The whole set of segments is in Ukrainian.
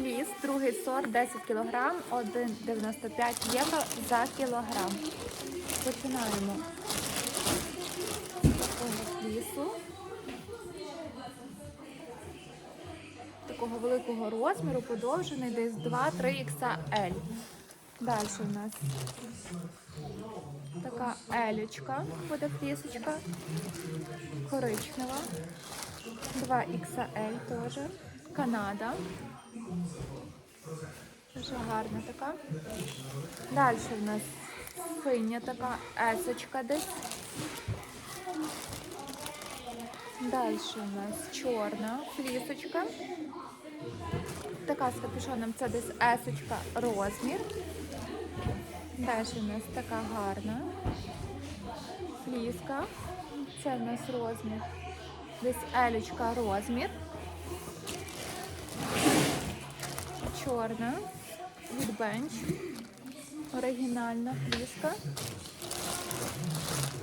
Фліс, другий сорт, 10 кг, 1,95 євро за кілограм. Починаємо такого флісу. Такого великого розміру, подовжений, десь 2-3 XL. Далі у нас така елічка буде флісочка, коричнева. 2 XL теж. Канада. Дуже гарна така. Далі в нас синя така есочка десь. Далі у нас чорна флісочка. Така з капюшоном це десь есочка розмір. Далі у нас така гарна фліска. Це в нас розмір. Десь елічка розмір. Чорна від бенч. Оригінальна фліска.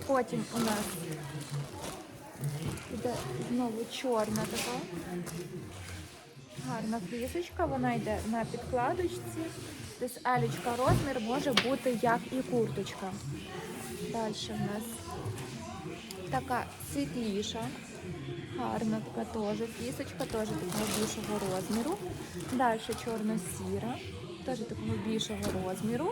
Потім у нас йде знову чорна така. Гарна флісочка, вона йде на підкладочці. Десь елічка розмір може бути як і курточка. Далі в нас така світліша, гарна така теж флісочка, теж такого більшого розміру. Далі чорно-сіра, теж такого більшого розміру.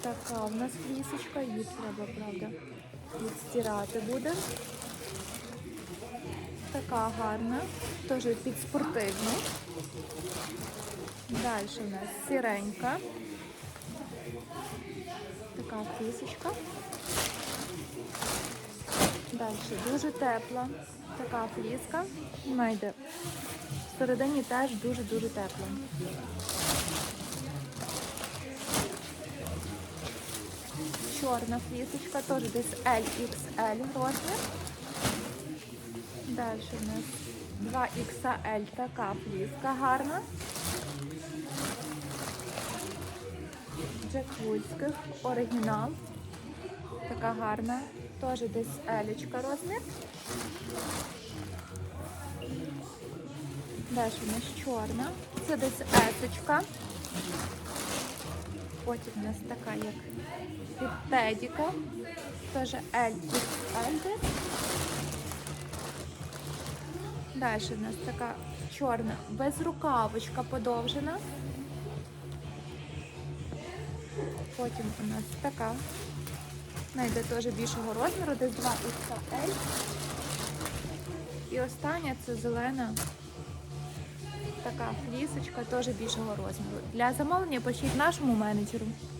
Така в нас флісочка, її треба, правда, відстирати буде. Така гарна, теж під спортивну. Далі у нас сіренька. Така флісочка. Далі дуже тепла. Така фліска. Вона всередині теж дуже-дуже тепла. Чорна флісочка, теж десь LXL розмір. Далі у нас 2 XL така фліска гарна. Джеквульських, оригінал. Така гарна. Теж десь елічка розмір. Далі у нас чорна. Це десь есочка. Потім у нас така, як від Тедіка. Теж LXL десь. Далі у нас така чорна безрукавочка подовжена. Потім у нас така. Найде теж більшого розміру, десь 2 XL. І остання це зелена така флісочка, теж більшого розміру. Для замовлення пишіть нашому менеджеру.